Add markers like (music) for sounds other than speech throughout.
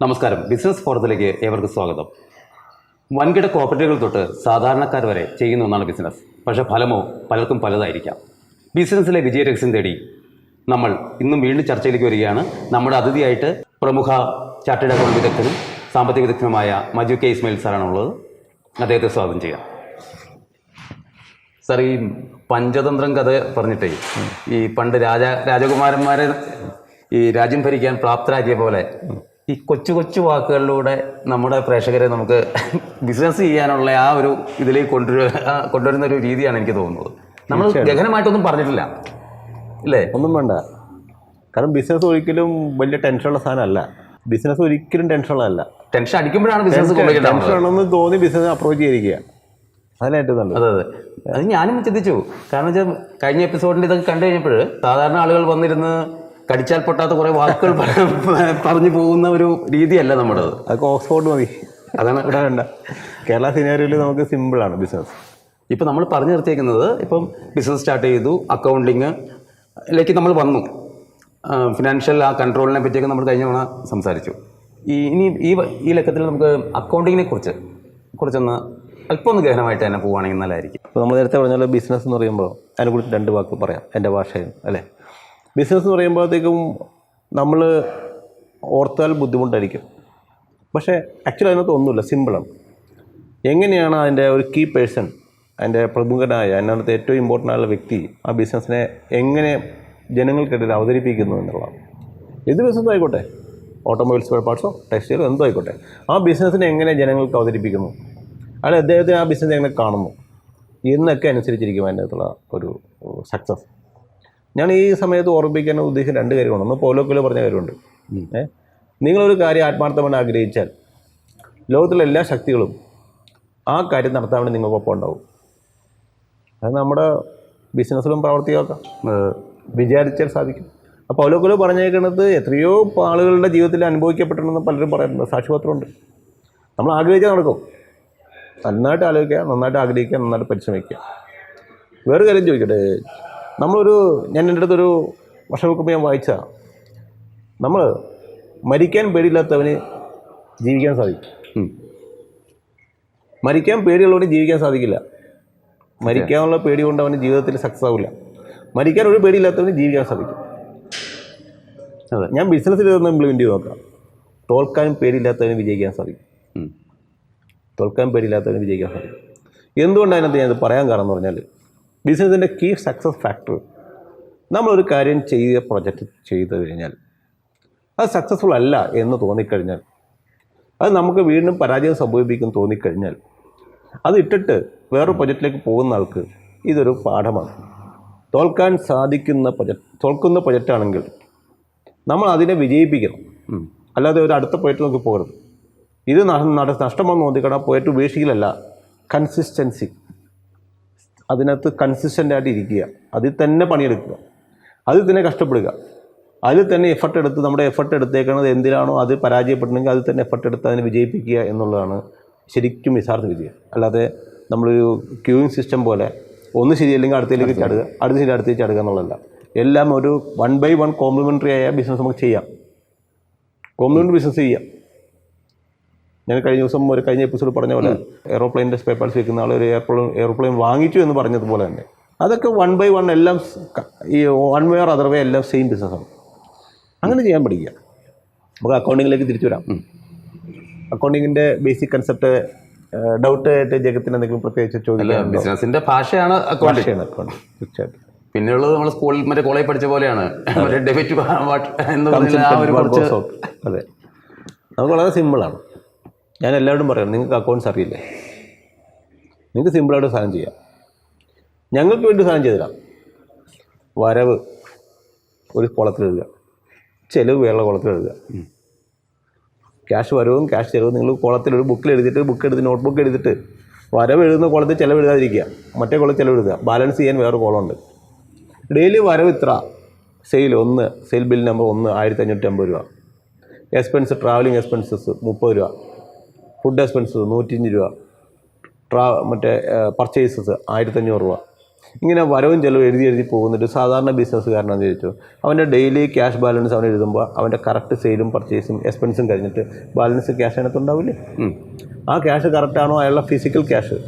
നമസ്കാരം. ബിസിനസ് ഫോറത്തിലേക്ക് ഏവർക്കും സ്വാഗതം. വൻകിട കോപ്പറേറ്റീവുകൾ തൊട്ട് സാധാരണക്കാർ വരെ ചെയ്യുന്ന ഒന്നാണ് ബിസിനസ്. പക്ഷേ ഫലമോ പലർക്കും പലതായിരിക്കാം. ബിസിനസ്സിലെ വിജയരഹസ്യം തേടി നമ്മൾ ഇന്നും വീണ്ടും ചർച്ചയിലേക്ക് വരികയാണ്. നമ്മുടെ അതിഥിയായിട്ട് പ്രമുഖ ചാർട്ടേഡ് അക്കൗണ്ട് വിദഗ്ധനും സാമ്പത്തിക വിദഗ്ധനുമായ മജു കെ ഇസ്മായിൽ സാറാണുള്ളത്. അദ്ദേഹത്തെ സ്വാഗതം ചെയ്യാം. സാർ ഈ പഞ്ചതന്ത്രം കഥ പറഞ്ഞിട്ടേ ഈ പണ്ട് രാജ രാജകുമാരന്മാരെ ഈ രാജ്യം ഭരിക്കാൻ പ്രാപ്തരാക്കിയ പോലെ ഈ കൊച്ചു കൊച്ചു വാക്കുകളിലൂടെ നമ്മുടെ പ്രേക്ഷകരെ നമുക്ക് ബിസിനസ് ചെയ്യാനുള്ള ആ ഒരു ഇതിലേക്ക് കൊണ്ടുവരു കൊണ്ടുവരുന്ന ഒരു രീതിയാണ് എനിക്ക് തോന്നുന്നത്. നമ്മൾ ഗഹനമായിട്ടൊന്നും പറഞ്ഞിട്ടില്ല. അല്ലേ ഒന്നും വേണ്ട. കാരണം ബിസിനസ് ഒരിക്കലും വലിയ ടെൻഷനുള്ള സാധനമല്ല. ബിസിനസ് ഒരിക്കലും ടെൻഷനുള്ളതല്ല. ടെൻഷൻ അടിക്കുമ്പോഴാണ് ബിസിനസ് ടെൻഷൻ കൊണ്ടുവരുന്നത് തോന്നി ബിസിനസ് അപ്രോച്ച് ചെയ്തിരിക്കുക അതിനായിട്ട് ഏറ്റവും നല്ലത്. അതെ അതെ. അത് ഞാനും ചിന്തിച്ചു കാരണം വെച്ചാൽ കഴിഞ്ഞ എപ്പിസോഡിന്റെ ഇതൊക്കെ കണ്ടു കഴിഞ്ഞപ്പോൾ സാധാരണ ആളുകൾ വന്നിരുന്ന് കടിച്ചാൽ പൊട്ടാത്ത കുറെ വാക്കുകൾ പറഞ്ഞു പോകുന്ന ഒരു രീതിയല്ല നമ്മുടെ അതൊക്കെ ഓക്സ്ഫോർഡ് മതി. അതാണ് ഇവിടെ വേണ്ട. കേരള സിനാരിയിൽ നമുക്ക് സിമ്പിളാണ് ബിസിനസ് ഇപ്പം നമ്മൾ പറഞ്ഞു നിർത്തിയേക്കുന്നത് ഇപ്പം ബിസിനസ് സ്റ്റാർട്ട് ചെയ്തു അക്കൗണ്ടിങ് ലേക്ക് നമ്മൾ വന്നു. ഫിനാൻഷ്യൽ ആ കൺട്രോളിനെ പറ്റിയൊക്കെ നമ്മൾ കഴിഞ്ഞ തവണ സംസാരിച്ചു. ഈ ഇനി ഈ ഈ ലക്കത്തിൽ നമുക്ക് അക്കൗണ്ടിങ്ങിനെ കുറിച്ച് കുറച്ചൊന്ന് അല്പം ഒന്ന് ഗഹനമായിട്ട് തന്നെ പോവുകയാണെങ്കിൽ നല്ലതായിരിക്കും. അപ്പോൾ നമ്മൾ നേരത്തെ പറഞ്ഞ ബിസിനസ് എന്ന് പറയുമ്പോൾ അതിനെക്കുറിച്ച് രണ്ട് വാക്ക് പറയാം. എന്റെ ഭാഷയിൽ അല്ലേ? ബിസിനസ് എന്ന് പറയുമ്പോഴത്തേക്കും നമ്മൾ ഓർത്താൽ ബുദ്ധിമുട്ടായിരിക്കും. പക്ഷേ ആക്ച്വലി അതിനകത്ത് ഒന്നുമില്ല. സിമ്പിളാണ് എങ്ങനെയാണ് അതിന്റെ ഒരു കീ പേഴ്സൺ അതിന്റെ പ്രമുഖനായ അതിനകത്ത് ഏറ്റവും ഇമ്പോർട്ടന്റ് ആയുള്ള വ്യക്തി ആ ബിസിനസ്സിനെ എങ്ങനെ ജനങ്ങൾക്കിടയിൽ അവതരിപ്പിക്കുന്നു എന്നുള്ളതാണ്. ഏത് ബിസിനസ് ആയിക്കോട്ടെ. ഓട്ടോമൊബൈൽസ് സ്പെയർ പാർട്സോ ടെക്സ്റ്റൈലോ എന്തോ ആയിക്കോട്ടെ ആ ബിസിനസ്സിനെ എങ്ങനെ ജനങ്ങൾക്ക് അവതരിപ്പിക്കുന്നു? അയാൾ അദ്ദേഹത്തിന് ആ ബിസിനസ് എങ്ങനെ കാണുന്നു? എന്നൊക്കെ അനുസരിച്ചിരിക്കും അതിന്റെ അകത്തുള്ള ഒരു സക്സസ് ഞാൻ ഈ സമയത്ത് ഓർമ്മിപ്പിക്കാൻ ഉദ്ദേശം രണ്ട് കാര്യമാണ് ഒന്ന് പോലോക്കിലോ പറഞ്ഞ കാര്യമുണ്ട്. നിങ്ങളൊരു കാര്യം ആത്മാർത്ഥമായി ആഗ്രഹിച്ചാൽ ലോകത്തിലെ എല്ലാ ശക്തികളും ആ കാര്യം നടത്താൻ വേണ്ടി നിങ്ങൾക്കൊപ്പം ഉണ്ടാവും. അത് നമ്മുടെ ബിസിനസ്സിലും പ്രവർത്തിയാക്കാം. വിചാരിച്ചാൽ സാധിക്കും. അപ്പോൾ പൗലോക്കലോ പറഞ്ഞേക്കുന്നത് എത്രയോ ആളുകളുടെ ജീവിതത്തിൽ അനുഭവിക്കപ്പെട്ടിട്ടുണ്ടെന്ന് പലരും പറയുന്നുണ്ട്. സാക്ഷിപത്രമുണ്ട്. നമ്മൾ ആഗ്രഹിച്ചാൽ നടക്കും. നന്നായിട്ട് ആലോചിക്കുക നന്നായിട്ട് ആഗ്രഹിക്കുക നന്നായിട്ട് പരിശ്രമിക്കുക. വേറെ കാര്യം ചോദിക്കട്ടെ? നമ്മളൊരു ഞാൻ എന്റെ അടുത്തൊരു വർഷങ്ങൾക്ക് മുമ്പ് ഞാൻ വായിച്ച നമ്മൾ മരിക്കാൻ പേടിയില്ലാത്തവന് ജീവിക്കാൻ സാധിക്കും. മരിക്കാൻ പേടിയുള്ളവന് ജീവിക്കാൻ സാധിക്കില്ല. മരിക്കാനുള്ള പേടി കൊണ്ട് അവന് ജീവിതത്തിൽ സക്സസ് ആവില്ല. മരിക്കാൻ ഒരു പേടിയില്ലാത്തവന് ജീവിക്കാൻ സാധിക്കും. അതെ. ഞാൻ ബിസിനസ്സിൽ ഇതൊന്ന് ഇംപ്ലിമെന്റ് ചെയ്ത് നോക്കാം. തോൽക്കാനും പേടിയില്ലാത്തവന് വിജയിക്കാൻ സാധിക്കും. തോൽക്കാൻ പേടിയില്ലാത്തവന് വിജയിക്കാൻ സാധിക്കും. എന്തുകൊണ്ടാണ് അതിനകത്ത് ഞാനത് പറയാൻ കാരണം എന്ന് പറഞ്ഞാൽ ബിസിനസ്സിന്റെ കീ സക്സസ് ഫാക്ടർ. നമ്മളൊരു കാര്യം ചെയ്ത പ്രൊജക്റ്റ് ചെയ്തു കഴിഞ്ഞാൽ അത് സക്സസ്ഫുൾ അല്ല എന്ന് തോന്നിക്കഴിഞ്ഞാൽ അത് നമുക്ക് വീണ്ടും പരാജയം സംഭവിപ്പിക്കും തോന്നിക്കഴിഞ്ഞാൽ അത് ഇട്ടിട്ട് വേറെ പ്രൊജക്റ്റിലേക്ക് പോകുന്ന ആൾക്ക് ഇതൊരു പാഠമാണ്. തോൽക്കാൻ സാധിക്കുന്ന പ്രൊജക്റ്റ് തോൽക്കുന്ന പ്രൊജക്റ്റാണെങ്കിൽ നമ്മൾ അതിനെ വിജയിപ്പിക്കണം. അല്ലാതെ ഒരു അടുത്ത പോയിട്ട് നമുക്ക് പോകരുത്. ഇത് നഷ്ടമാണെന്ന് നോക്കിക്കണം പോയിട്ട് ഉപേക്ഷിക്കലല്ല. കൺസിസ്റ്റൻസി. അതിനകത്ത് കൺസിസ്റ്റന്റ് ആയിട്ട് ഇരിക്കുക. അതിൽ തന്നെ പണിയെടുക്കുക. അതിൽ തന്നെ കഷ്ടപ്പെടുക. അതിൽ തന്നെ എഫർട്ട് എടുത്ത് നമ്മുടെ എഫർട്ട് എടുത്തേക്കുന്നത് എന്തിനാണോ അത് പരാജയപ്പെടണമെങ്കിൽ അതിൽ തന്നെ എഫർട്ട് എടുത്ത് അതിനെ വിജയിപ്പിക്കുക എന്നുള്ളതാണ് ശരിക്കും യഥാർത്ഥ വിജയം. അല്ലാതെ നമ്മളൊരു ക്യൂയിങ് സിസ്റ്റം പോലെ ഒന്ന് ശരിയല്ലെങ്കിൽ അടുത്തേക്ക് ചടുക അടുത്ത ശരി അടുത്തേക്ക് ചടുക എന്നുള്ളതല്ല. എല്ലാം ഒരു വൺ ബൈ വൺ കോംപ്ലിമെന്ററി ആയ ബിസിനസ് നമുക്ക് ചെയ്യാം. കോംപ്ലിമെന്ററി ബിസിനസ് ചെയ്യാം. ഞാൻ കഴിഞ്ഞ ദിവസം ഒരു കഴിഞ്ഞ എപ്പിസോഡ് പറഞ്ഞ പോലെ എയറോപ്ലെയിന്റെ സ്പെയർ വെക്കുന്ന ആൾ ഒരു എയർപ്ലെയിൻ എയർപ്ലെയിൻ വാങ്ങിച്ചു എന്ന് പറഞ്ഞതുപോലെ തന്നെ. അതൊക്കെ വൺ ബൈ വൺ എല്ലാം ഈ one where or other way എല്ലാം സെയിം ബിസിനസ്സാണ് അങ്ങനെ ചെയ്യാൻ പഠിക്കുക. നമുക്ക് അക്കൗണ്ടിങ്ങിലേക്ക് തിരിച്ചു വരാം. അക്കൗണ്ടിങ്ങിന്റെ ബേസിക് കൺസെപ്റ്റ് ഡൗട്ട് ആയിട്ട് ജഗത്തിന് എന്തെങ്കിലും പ്രത്യേകിച്ച് ചോദിക്കാം ബിസിനസിന്റെ ബിസിനസിന്റെ ഭാഷയാണ് അക്കൗണ്ടിങ് അക്കൗണ്ടിങ് അക്കൗണ്ട് തീർച്ചയായിട്ടും. പിന്നെയുള്ളത് നമ്മൾ സ്കൂളിൽ മറ്റേ കോളേജ് പഠിച്ച പോലെയാണ്. ഡെബിറ്റ് ഡെബിറ്റ് എന്ന് പറഞ്ഞ ആ ഒരു കുറച്ച് അതെ. നമുക്ക് വളരെ സിമ്പിളാണ് ഞാൻ എല്ലാവരോടും പറയാം നിങ്ങൾക്ക് അക്കൗണ്ട്സ് അറിയില്ലേ? നിങ്ങൾക്ക് സിമ്പിളായിട്ട് സാധനം ചെയ്യാം. ഞങ്ങൾക്ക് വേണ്ടി സാധനം ചെയ്തു വരവ് ഒരു കുളത്തിൽ എഴുതുക. ചെലവ് വേറെ കുളത്തിൽ എഴുതുക. ക്യാഷ് വരവും ക്യാഷ് ചെലവും നിങ്ങൾ കുളത്തിൽ ഒരു ബുക്കിൽ എഴുതിയിട്ട് ബുക്ക് എടുത്ത് നോട്ട് ബുക്ക് എടുത്തിട്ട് വരവ് എഴുതുന്ന കുളത്തിൽ ചിലവ് എഴുതാതിരിക്കുക. മറ്റേ കുളത്തിൽ ചിലവ് എഴുതുക. ബാലൻസ് ചെയ്യാൻ വേറെ കുളമുണ്ട്. ഡെയിലി വരവ് ഇത്ര. സെയിൽ ഒന്ന് സെയിൽ ബിൽ നമ്പർ ഒന്ന് ആയിരത്തി അഞ്ഞൂറ്റി അമ്പത് രൂപ. എക്സ്പെൻസ് ട്രാവലിംഗ് എക്സ്പെൻസസ് മുപ്പത് രൂപ. ഫുഡ് എക്സ്പെൻസസ് നൂറ്റിയഞ്ച് രൂപ. ട്രാ മറ്റേ പർച്ചേസസ് ആയിരത്തഞ്ഞൂറ് രൂപ. ഇങ്ങനെ വരവും ചിലവും എഴുതി എഴുതി പോകുന്നൊരു സാധാരണ ബിസിനസ്സുകാരനെന്ന് ചോദിച്ചു. അവന്റെ ഡെയിലി ക്യാഷ് ബാലൻസ് അവൻ എഴുതുമ്പോൾ അവന്റെ കറക്റ്റ് സെയിലും പർച്ചേസും എക്സ്പെൻസും കഴിഞ്ഞിട്ട് ബാലൻസ് ക്യാഷ് അതിനകത്ത് ഉണ്ടാവില്ലേ. ആ ക്യാഷ് കറക്റ്റാണോ അയാളുടെ ഫിസിക്കൽ ക്യാഷ്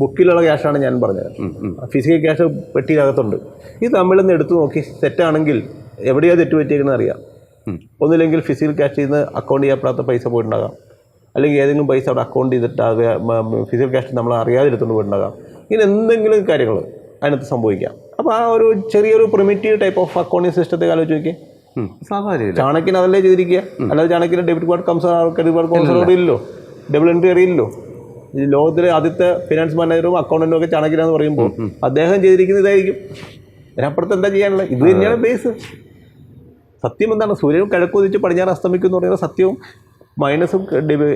ബുക്കിലുള്ള ക്യാഷാണ് ഞാൻ പറഞ്ഞത്. ഫിസിക്കൽ ക്യാഷ് പെട്ടിയിലകത്തുണ്ട്. ഇത് തമ്മിലൊന്ന് എടുത്തു നോക്കി തെറ്റാണെങ്കിൽ എവിടെയാണ് തെറ്റ് പറ്റിയേക്കുന്നത് അറിയാം. ഒന്നുമില്ലെങ്കിൽ ഒന്നില്ലെങ്കിൽ ഫിസിക്കൽ ക്യാഷിൽ നിന്ന് അക്കൗണ്ട് ചെയ്യപ്പെടാത്ത പൈസ പോയിട്ടുണ്ടാകാം. അല്ലെങ്കിൽ ഏതെങ്കിലും പൈസ അവിടെ അക്കൗണ്ട് ചെയ്തിട്ടാകുക ഫിസിക്കൽ ക്യാഷ് നമ്മൾ അറിയാതെ എടുത്തുകൊണ്ട് പോയിട്ടുണ്ടാകാം ഇങ്ങനെ എന്തെങ്കിലും കാര്യങ്ങൾ അതിനകത്ത് സംഭവിക്കാം. അപ്പോൾ ആ ഒരു ചെറിയൊരു പ്രിമിറ്റീവ് ടൈപ്പ് ഓഫ് അക്കൗണ്ടിങ് സിസ്റ്റത്തെ ആലോചിച്ച് നോക്കി ചാണക്യൻ അതല്ലേ ചെയ്തിരിക്കുക? അല്ലാതെ ചാണക്യന് ഡെബിറ്റ് കാർഡ് കംസർ ക്രെഡിറ്റ് കാർഡ് കൗൺസിലർ അറിയില്ലല്ലോ. ഡബിൾ എൻട്രി അറിയില്ലല്ലോ. ഈ ലോകത്തിലെ ആദ്യത്തെ ഫിനാൻസ് മാനേജറും അക്കൗണ്ടന്റും ഒക്കെ ചാണക്യനാന്ന് പറയുമ്പോൾ അദ്ദേഹം ചെയ്തിരിക്കുന്ന ഇതായിരിക്കും. അതിനപ്പുറത്ത് എന്താ ചെയ്യാനുള്ളത്? ഇത് തന്നെയാണ് ബേസ് സത്യം എന്താണ്? സൂര്യൻ കിഴക്ക് ഉദിച്ച് പടിഞ്ഞാറ് അസ്തമിക്കും എന്ന് പറയുന്നത് സത്യവും മൈനസും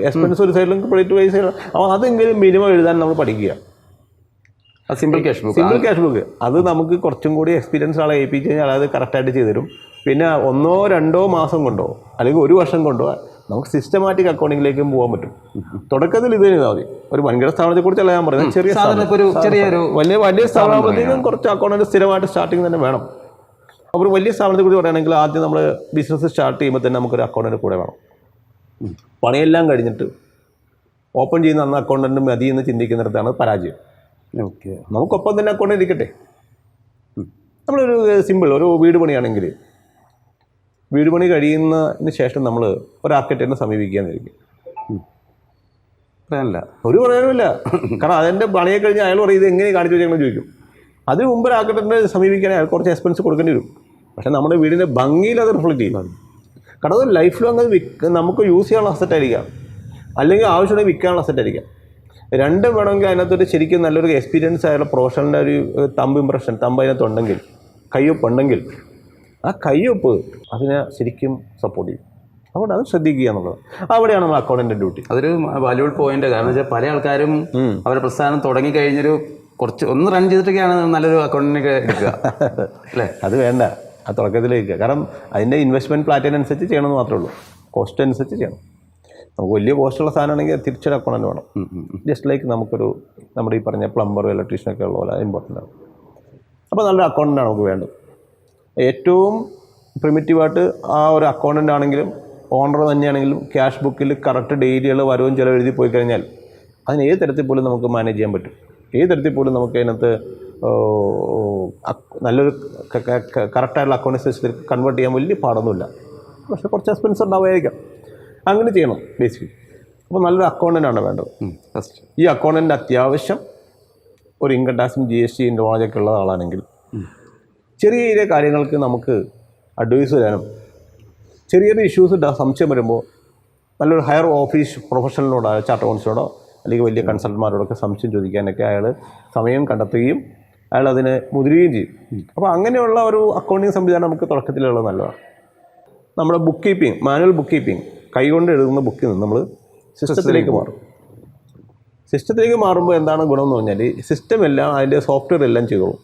എക്സ്പെൻസ് ഒരു സൈഡിലും ക്രെഡിറ്റ് വൈസ് അപ്പോൾ അതെങ്കിലും മിനിമം എഴുതാൻ നമ്മൾ പഠിക്കുക. Simple cash book simple cash book അത് നമുക്ക് കുറച്ചും കൂടി എക്സ്പീരിയൻസ് ആളെ ഏൽപ്പിച്ച് കഴിഞ്ഞാൽ അത് കറക്റ്റായിട്ട് ചെയ്തു തരും പിന്നെ ഒന്നോ രണ്ടോ മാസം കൊണ്ടോ അല്ലെങ്കിൽ ഒരു വർഷം കൊണ്ടോ നമുക്ക് സിസ്റ്റമാറ്റിക് അക്കൗണ്ടിങ്ങിലേക്കും പോകാൻ പറ്റും. തുടക്കത്തിൽ ഇത് ചെയ്താൽ മതി. ഒരു വൻകിട സ്ഥാപനത്തെ കുറിച്ചല്ല ഞാൻ പറയുന്നത്. ചെറിയ ചെറിയൊരു വലിയ വലിയ സ്ഥാപനമാകുമ്പോഴത്തേക്കും കുറച്ച് അക്കൗണ്ട് സ്ഥിരമായിട്ട് സ്റ്റാർട്ടിങ് തന്നെ വേണം. അപ്പോൾ ഒരു വലിയ സ്ഥാപനത്തെ കുറിച്ച് പറയുകയാണെങ്കിൽ ആദ്യം നമ്മൾ ബിസിനസ് സ്റ്റാർട്ട് ചെയ്യുമ്പോൾ തന്നെ നമുക്കൊരു അക്കൗണ്ടിന്റെ കൂടെ വേണം. പണിയെല്ലാം കഴിഞ്ഞിട്ട് ഓപ്പൺ ചെയ്യുന്ന അന്ന് അക്കൗണ്ടന്റ് മതി എന്ന് ചിന്തിക്കുന്നിടത്താണ് പരാജയം. ഓക്കെ. നമുക്കൊപ്പം തന്നെ അക്കൗണ്ട് ഇരിക്കട്ടെ. നമ്മളൊരു സിമ്പിൾ ഒരു വീട് പണിയാണെങ്കിൽ വീട് പണി കഴിയുന്നതിന് ശേഷം നമ്മൾ ഒരു ആർക്കിടെക്റ്റിനെ സമീപിക്കാന്നിരിക്കും പറയാനില്ല ഒരു പറയാനുമില്ല കാരണം അതിന്റെ പണിയെ കഴിഞ്ഞ് അയാൾ പറയും ഇത് എങ്ങനെ കാണിച്ചു വെച്ചാൽ ചോദിക്കും. അതിന് മുമ്പ് ഒരു ആർക്കിടെക്റ്റിനെ സമീപിക്കാൻ അയാൾ കുറച്ച് എക്സ്പെൻസ് കൊടുക്കേണ്ടി വരും. പക്ഷേ നമ്മുടെ വീടിന്റെ ഭംഗിയിൽ അത് റിഫ്ലക്റ്റ് ചെയ്യും. കാരണം അത് ലൈഫ് ലോങ് അത് വിൽക്ക നമുക്ക് യൂസ് ചെയ്യാനുള്ള അസറ്റ് ആയിരിക്കാം. അല്ലെങ്കിൽ ആവശ്യമുണ്ടെങ്കിൽ വിൽക്കാനുള്ള അസറ്റ് ആയിരിക്കാം. രണ്ടും വേണമെങ്കിൽ അതിനകത്തൊരു ശരിക്കും നല്ലൊരു എക്സ്പീരിയൻസ് ആയുള്ള പ്രൊഫഷണലിന്റെ ഒരു തമ്പ് ഇമ്പ്രഷൻ തമ്പ് അതിനകത്തുണ്ടെങ്കിൽ കയ്യൊപ്പ് ഉണ്ടെങ്കിൽ ആ കയ്യൊപ്പ് അതിനെ ശരിക്കും സപ്പോർട്ട് ചെയ്യും. അതുകൊണ്ട് അത് ശ്രദ്ധിക്കുക എന്നുള്ളത്. അവിടെയാണ് നമ്മൾ അക്കൗണ്ടിന്റെ ഡ്യൂട്ടി അതൊരു വാല്യൂബിൾ പോയിന്റ് കാരണം വെച്ചാൽ പല ആൾക്കാരും അവരുടെ പ്രസ്ഥാനം തുടങ്ങി കഴിഞ്ഞൊരു കുറച്ച് ഒന്ന് റൺ ചെയ്തിട്ടൊക്കെയാണ് നല്ലൊരു അക്കൗണ്ടിനൊക്കെ എടുക്കുക. (laughs) അല്ലേ? അത് വേണ്ട. ആ തുടക്കത്തിലേക്ക്. കാരണം അതിന്റെ ഇൻവെസ്റ്റ്മെന്റ് പ്ലാറ്റിന് അനുസരിച്ച് ചെയ്യണമെന്ന് മാത്രമേ ഉള്ളൂ. കോസ്റ്റ് അനുസരിച്ച് ചെയ്യണം. നമുക്ക് വലിയ കോസ്റ്റുള്ള സാധനമാണെങ്കിൽ തിരിച്ചൊരു അക്കൗണ്ട് വേണം. ജസ്റ്റ് ലൈക്ക് നമുക്കൊരു നമ്മുടെ ഈ പറഞ്ഞ പ്ലംബറും ഇലക്ട്രീഷ്യനൊക്കെ ഉള്ള പോലെ ഇമ്പോർട്ടന്റ് ആണ്. അപ്പോൾ നല്ലൊരു അക്കൗണ്ടന്റാണ് നമുക്ക് വേണ്ടത്. ഏറ്റവും പ്രിമിറ്റീവായിട്ട് ആ ഒരു അക്കൗണ്ടന്റ് ആണെങ്കിലും ഓണർ തന്നെയാണെങ്കിലും ക്യാഷ് ബുക്കിൽ കറക്റ്റ് ഡെയിലികൾ വരവും ചിലവ് എഴുതി പോയി കഴിഞ്ഞാൽ അതിന് ഏത് തരത്തിൽ പോലും നമുക്ക് മാനേജ് ചെയ്യാൻ പറ്റും. ഏത് തരത്തിൽ പോലും നമുക്ക് അതിനകത്ത് നല്ലൊരു കറക്റ്റായിട്ടുള്ള അക്കൗണ്ട് സിസ്റ്റത്തിൽ കൺവേർട്ട് ചെയ്യാൻ വലിയ പാടൊന്നുമില്ല. പക്ഷേ കുറച്ച് എക്സ്പെൻസ് ഉണ്ടാവുമായിരിക്കാം. അങ്ങനെ ചെയ്യണം ബേസിക്കലി അപ്പോൾ നല്ലൊരു അക്കൗണ്ടന്റാണ് വേണ്ടത്. ഫസ്റ്റ് ഈ അക്കൗണ്ടന്റ് അത്യാവശ്യം ഒരു ഇൻകം ടാക്സും ജി എസ് ടി ഇന്റോളജൊക്കെ ഉള്ള ആളാണെങ്കിൽ ചെറിയ ചെറിയ കാര്യങ്ങൾക്ക് നമുക്ക് അഡ്വൈസ് തരാനും ചെറിയ ചെറിയ ഇഷ്യൂസ് സംശയം വരുമ്പോൾ നല്ലൊരു ഹയർ ഓഫീസ് പ്രൊഫഷണലിനോടോ ചാർട്ടർ അക്കൗണ്ട്സിനോടോ അല്ലെങ്കിൽ വലിയ കൺസൾട്ടന്മാരോടൊക്കെ സംശയം ചോദിക്കാനൊക്കെ അയാൾ സമയം കണ്ടെത്തുകയും അയാൾ അതിനെ മുതിരുകയും ചെയ്യും. അപ്പോൾ അങ്ങനെയുള്ള ഒരു അക്കൗണ്ടിങ് സംവിധാനം നമുക്ക് തുടക്കത്തിലുള്ളത് നല്ലതാണ്. നമ്മുടെ bookkeeping manual bookkeeping കൈകൊണ്ട് എഴുതുന്ന ബുക്കിൽ നിന്ന് നമ്മൾ സിസ്റ്റത്തിലേക്ക് മാറും. സിസ്റ്റത്തിലേക്ക് മാറുമ്പോൾ എന്താണ് ഗുണം എന്ന് പറഞ്ഞാൽ സിസ്റ്റം എല്ലാം അതിന്റെ സോഫ്റ്റ്വെയർ എല്ലാം ചെയ്തോളും.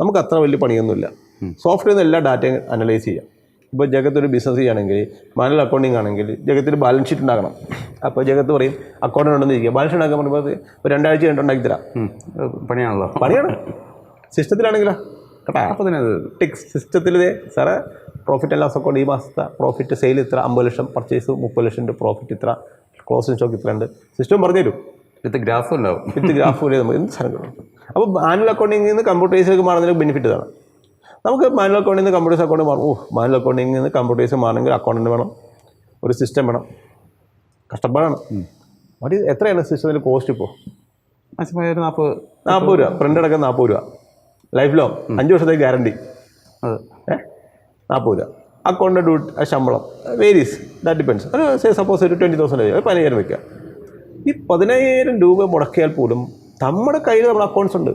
നമുക്ക് അത്ര വലിയ പണിയൊന്നുമില്ല. സോഫ്റ്റ്വെയർ എല്ലാ ഡാറ്റയും അനലൈസ് ചെയ്യാം. ഇപ്പോൾ ജഗത്തൊരു ബിസിനസ് ചെയ്യുകയാണെങ്കിൽ മാനുവൽ അക്കൗണ്ടിങ് ആണെങ്കിൽ ജഗത്തിൽ ബാലൻസ് ഷീറ്റ് ഉണ്ടാക്കണം അപ്പോൾ ജഗത്ത് പറയും അക്കൗണ്ടിനുണ്ടെന്ന് ഇരിക്കുക. ബാലൻസ് ഷീറ്റ് ഉണ്ടാക്കാൻ പറയുമ്പോൾ ഒരു രണ്ടാഴ്ച കണ്ടുണ്ടാക്കി തരാം. പണിയാണല്ലോ. പണിയാണ്. സിസ്റ്റത്തിലാണെങ്കിലോ? കേട്ടാ അപ്പോൾ തന്നെ ടിക്സ് സിസ്റ്റത്തിൽ സാറേ പ്രോഫിറ്റ് ആൻഡ് ലോസ് അക്കൗണ്ട് ഈ മാസത്തെ പ്രോഫിറ്റ് സെയിൽ ഇത്ര അമ്പത് ലക്ഷം പർച്ചേസ് മുപ്പത് ലക്ഷം പ്രോഫിറ്റ് ഇത്ര ക്ലോസിംഗ് സ്റ്റോക്ക് ഇത്ര ഉണ്ട്. സിസ്റ്റം പറഞ്ഞു തരും വിത്ത് ഗ്രാഫ് ഉണ്ടാവും. വിത്ത് ഗ്രാഫ് പോലെ നമുക്ക് എന്ത് സാധനം അപ്പോൾ മാനുവൽ അക്കൗണ്ടിങ്ങിൽ നിന്ന് കമ്പ്യൂട്ടറൈസിലേക്ക് മാറുന്നതിന് ബെനിഫിറ്റ് ഇതാണ്. നമുക്ക് മാനുവൽ അക്കൗണ്ടിൽ നിന്ന് കമ്പ്യൂട്ടേഴ്സ് അക്കൗണ്ട് മാറും. ഓ മാനുവൽ അക്കൗണ്ടിങ്ങിൽ നിന്ന് കമ്പ്യൂട്ടേഴ്സ് മാറണമെങ്കിൽ അക്കൗണ്ടന്റ് വേണം ഒരു സിസ്റ്റം വേണം. കഷ്ടപ്പാടാണ്. അത് എത്രയാണ് സിസ്റ്റത്തിന്റെ കോസ്റ്റ് ഇപ്പോൾ മാക്സിമം നാൽപ്പത് നാൽപ്പത് രൂപ. പ്രിന്റ് അടക്കം നാൽപ്പത് രൂപ. ലൈഫ് ലോങ് അഞ്ച് വർഷത്തേക്ക് ഗ്യാരണ്ടി അത്. ഏ? നാൽപ്പത് രൂപ. അക്കൗണ്ട് ഡ്യൂട്ട് ശമ്പളം. വേരീസ് ദാറ്റ് ഡിപ്പെൻസ് ഒരു സേ സപ്പോസ് ഒരു ട്വന്റി തൗസൻഡ് ഒരു പതിനയ്യായിരം വയ്ക്കുക. ഈ പതിനയ്യായിരം രൂപ മുടക്കിയാൽ പോലും നമ്മുടെ കയ്യിൽ നമ്മുടെ അക്കൗണ്ട്സ് ഉണ്ട്.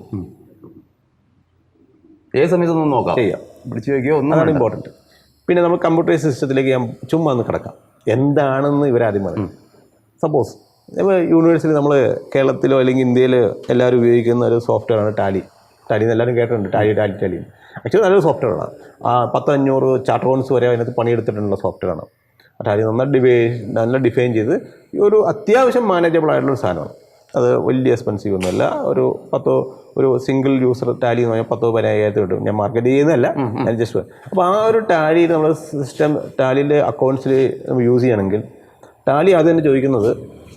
ഏത് സമയത്തൊന്നും നോക്കാം. ചെയ്യാം. വിളിച്ചു ചോദിക്കുകയോ ഒന്നാണ് ഇമ്പോർട്ടന്റ് പിന്നെ നമ്മൾ കമ്പ്യൂട്ടറൈസ് സിസ്റ്റത്തിലേക്ക് ഞാൻ ചുമ്മാ ഒന്ന് കിടക്കാം. എന്താണെന്ന് ഇവരാദ്യം പറയും. സപ്പോസ് ഇപ്പോൾ യൂണിവേഴ്സിറ്റി നമ്മൾ കേരളത്തിലോ അല്ലെങ്കിൽ ഇന്ത്യയിലോ എല്ലാവരും ഉപയോഗിക്കുന്ന ഒരു സോഫ്റ്റ്വെയറാണ് ടാലി ടാലി എല്ലാവരും കേട്ടിട്ടുണ്ട്. ടാലി ടാലി ടാലി ആക്ച്വലി നല്ലൊരു സോഫ്റ്റ്വെയറാണ് ആ പത്തഞ്ഞൂറ് ചാർട്ടോൺസ് വരെ അതിനകത്ത് പണിയെടുത്തിട്ടുള്ള സോഫ്റ്റ്വെയറാണ് ടാലി നന്നായി ഡിവൈ നല്ല ഡിഫൈൻ ചെയ്ത് ഒരു അത്യാവശ്യം മാനേജബിൾ ആയിട്ടുള്ള ഒരു സാധനമാണ്. അത് വലിയ എക്സ്പെൻസീവ് ഒന്നുമല്ല. ഒരു പത്തോ ഒരു സിംഗിൾ യൂസർ ടാലി എന്ന് പറഞ്ഞാൽ പത്തോ പതിനായിരത്തി കിട്ടും. ഞാൻ മാർക്കറ്റ് ചെയ്യുന്നതല്ല. ഞാൻ ജസ്റ്റ് അപ്പോൾ ആ ഒരു ടാലി നമ്മൾ സിസ്റ്റം ടാലിന്റെ അക്കൗണ്ട്സിൽ നമ്മൾ യൂസ് ചെയ്യണമെങ്കിൽ ടാലി അത് തന്നെ ചോദിക്കുന്നത്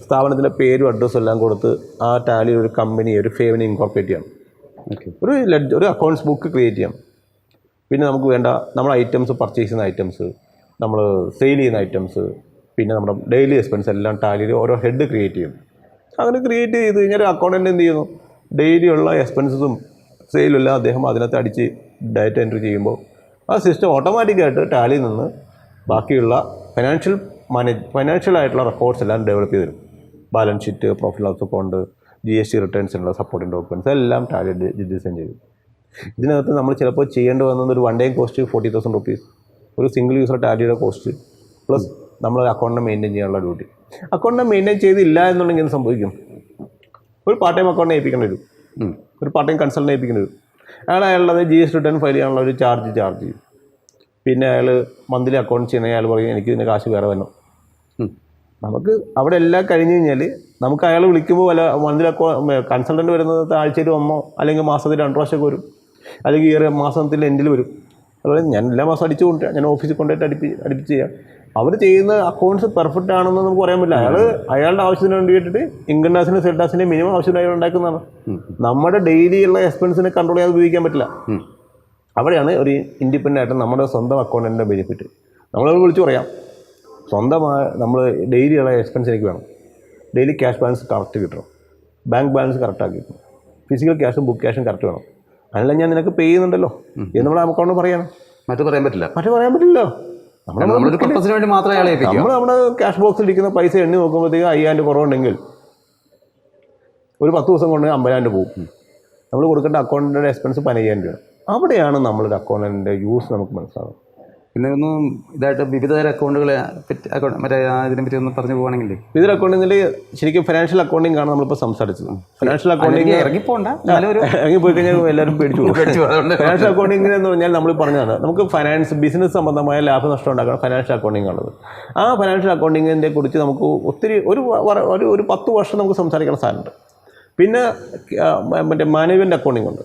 സ്ഥാപനത്തിന്റെ പേരും അഡ്രസ്സും എല്ലാം കൊടുത്ത് ആ ടാലി ഒരു കമ്പനി ഒരു ഫേവനെ ഇൻകോർപ്പറേറ്റ് ചെയ്യണം. ഒരു ലെഡ് ഒരു അക്കൗണ്ട്സ് ബുക്ക് ക്രിയേറ്റ് ചെയ്യാം. പിന്നെ നമുക്ക് വേണ്ട നമ്മൾ ഐറ്റംസ് പർച്ചേസ് ചെയ്യുന്ന ഐറ്റംസ് നമ്മൾ സെയിൽ ചെയ്യുന്ന ഐറ്റംസ് പിന്നെ നമ്മുടെ ഡെയിലി എക്സ്പെൻസ് എല്ലാം ടാലിയിൽ ഓരോ ഹെഡ് ക്രിയേറ്റ് ചെയ്യും. അങ്ങനെ ക്രിയേറ്റ് ചെയ്ത് കഴിഞ്ഞാൽ ഒരു അക്കൗണ്ടന്റ് എന്ത് ചെയ്യുന്നു? ഡെയിലി ഉള്ള എക്സ്പെൻസസും സെയിലും എല്ലാം അദ്ദേഹം അതിനകത്ത് അടിച്ച് ഡാറ്റ എൻട്രി ചെയ്യുമ്പോൾ ആ സിസ്റ്റം ഓട്ടോമാറ്റിക്കായിട്ട് ടാലിയിൽ നിന്ന് ബാക്കിയുള്ള ഫിനാൻഷ്യൽ മാനേജ് ഫിനാൻഷ്യൽ ആയിട്ടുള്ള റെക്കോർഡ്സ് എല്ലാം ഡെവലപ്പ് ചെയ്ത് തരും. Balance sheet profit loss account G S T റിട്ടേൺസിനുള്ള supporting documents എല്ലാം ടാലിഡ് ഡിസൈൻ ചെയ്തു. ഇതിനകത്ത് നമ്മൾ ചിലപ്പോൾ ചെയ്യേണ്ടി വന്നത് ഒരു one day cost forty thousand rupees ഒരു സിംഗിൾ യൂസർ ടാലിയുടെ കോസ്റ്റ് പ്ലസ് നമ്മൾ അക്കൗണ്ടിനെ മെയിന്റെയിൻ ചെയ്യാനുള്ള ഡ്യൂട്ടി അക്കൗണ്ടിനെ മെയിന്റെയിൻ ചെയ്തില്ല എന്നുണ്ടെങ്കിൽ എന്ത് സംഭവിക്കും? ഒരു പാർട്ട് ടൈം അക്കൗണ്ടിനെ ഏൽപ്പിക്കേണ്ടി വരും. ഒരു പാർട്ട് ടൈം കൺസൾട്ടിനെ ഏൽപ്പിക്കേണ്ടി വരും. അയാൾ അയാളുടെ ജി എസ് റിട്ടേൺ ഫയൽ ചെയ്യാനുള്ള ഒരു ചാർജ് ചാർജ് ചെയ്യും. പിന്നെ അയാൾ മന്ത്ലി അക്കൗണ്ട് ചെയ്യുന്ന അയാൾ പറയും എനിക്ക് ഇതിന്റെ കാശ് വേറെ വരണം. നമുക്ക് അവിടെ എല്ലാം കഴിഞ്ഞ് കഴിഞ്ഞാൽ നമുക്ക് അയാൾ വിളിക്കുമ്പോൾ വല്ല മന്ത്ലി അക്കൗ കൺസൾട്ടന്റ് വരുന്നത് ആഴ്ചയിൽ ഒന്നോ അല്ലെങ്കിൽ മാസത്തിൽ രണ്ട് പ്രാവശ്യമൊക്കെ വരും. അല്ലെങ്കിൽ ഈ മാസത്തിൽ എൻഡിൽ വരും. അതുപോലെ ഞാൻ എല്ലാ മാസം അടിച്ചു കൊണ്ടുവരാം. ഞാൻ ഓഫീസിൽ കൊണ്ടുപോയിട്ട് അടിപ്പി അടിപ്പിച്ച് ചെയ്യാം. അവർ ചെയ്യുന്ന അക്കൗണ്ട്സ് പെർഫെക്റ്റ് ആണെന്ന് നമുക്ക് പറയാൻ പറ്റില്ല. അയാൾ അയാളുടെ ആവശ്യത്തിന് വേണ്ടിയിട്ട് ഇൻകം ടാക്സിന് സെൽ ടാക്സിന്റെ മിനിമം ആവശ്യം അയാൾ ഉണ്ടാക്കുന്നതാണ്. നമ്മുടെ ഡെയിലി ഉള്ള എക്സ്പെൻസിനെ കൺട്രോൾ ചെയ്യാതെ ഉപയോഗിക്കാൻ പറ്റില്ല. അവിടെയാണ് ഒരു ഇൻഡിപെൻഡന്റ് ആയിട്ട് നമ്മുടെ സ്വന്തം അക്കൗണ്ടിന്റെ ബെനിഫിറ്റ് നമ്മളത് വിളിച്ചു പറയാം. സ്വന്തമായി നമ്മൾ ഡെയിലി ഉള്ള എക്സ്പെൻസ് എനിക്ക് വേണം. ഡെയിലി ക്യാഷ് ബാലൻസ് കറക്റ്റ് കിട്ടണം. ബാങ്ക് ബാലൻസ് കറക്റ്റാക്കി കിട്ടണം. ഫിസിക്കൽ ക്യാഷും ബുക്ക് ക്യാഷും കറക്റ്റ് വേണം. അതിനെല്ലാം ഞാൻ നിനക്ക് പേ ചെയ്യുന്നുണ്ടല്ലോ. എന്ന് നമ്മൾ അക്കൗണ്ട് പറയണം മറ്റു പറയാൻ പറ്റില്ല. മറ്റു പറയാൻ പറ്റില്ലല്ലോ. നമ്മൾ നമ്മുടെ ക്യാഷ് ബോക്സിൽ ഇരിക്കുന്ന പൈസ എണ്ണി നോക്കുമ്പോഴത്തേക്ക് അയ്യായിരം രൂപ കുറവുണ്ടെങ്കിൽ ഒരു പത്ത് ദിവസം കൊണ്ട് അമ്പതിനായിരം രൂപ പോകും നമ്മൾ കൊടുക്കേണ്ട അക്കൗണ്ടിന്റെ എക്സ്പെൻസ് പതിനയ്യായിരം രൂപ അവിടെയാണ് നമ്മളൊരു അക്കൗണ്ടിന്റെ യൂസ് നമുക്ക് മനസ്സിലാവുന്നത്. പിന്നെ ഒന്ന് ഇതായിട്ട് വിവിധ തരം അക്കൗണ്ടുകളെ പറ്റി അക്കൗണ്ട് മറ്റേ അതിനെ ഇതിനെ പറ്റി ഒന്ന് പറഞ്ഞു പോവാണെങ്കിൽ ഇതിൽ അക്കൗണ്ടിൽ ശരിക്കും ഫിനാൻഷ്യൽ അക്കൗണ്ടിങ് ആണ് നമ്മളിപ്പോൾ സംസാരിച്ചത് ഫിനാൻഷ്യൽ അക്കൗണ്ടിങ് ഇറങ്ങിപ്പോണ്ട. ഇറങ്ങി പോയി കഴിഞ്ഞാൽ എല്ലാവരും പേടിച്ചു ഫിനാൻഷ്യൽ അക്കൗണ്ടിങ് എന്ന് പറഞ്ഞാൽ നമ്മൾ പറഞ്ഞതാണ് നമുക്ക് ഫൈനാൻസ് ബിസിനസ് സംബന്ധമായ ലാഭനഷ്ടം ഉണ്ടാക്കണം ഫിനാൻഷ്യൽ അക്കൗണ്ടിങ് ആണത്. ആ ഫിനാൻഷ്യൽ അക്കൗണ്ടിങ്ങിനെ കുറിച്ച് നമുക്ക് ഒത്തിരി ഒരു ഒരു ഒരു പത്ത് വർഷം നമുക്ക് സംസാരിക്കുന്ന സാധനമുണ്ട്. പിന്നെ മറ്റേ മാനേജ്മെന്റ് അക്കൗണ്ടിങ് ഉണ്ട്.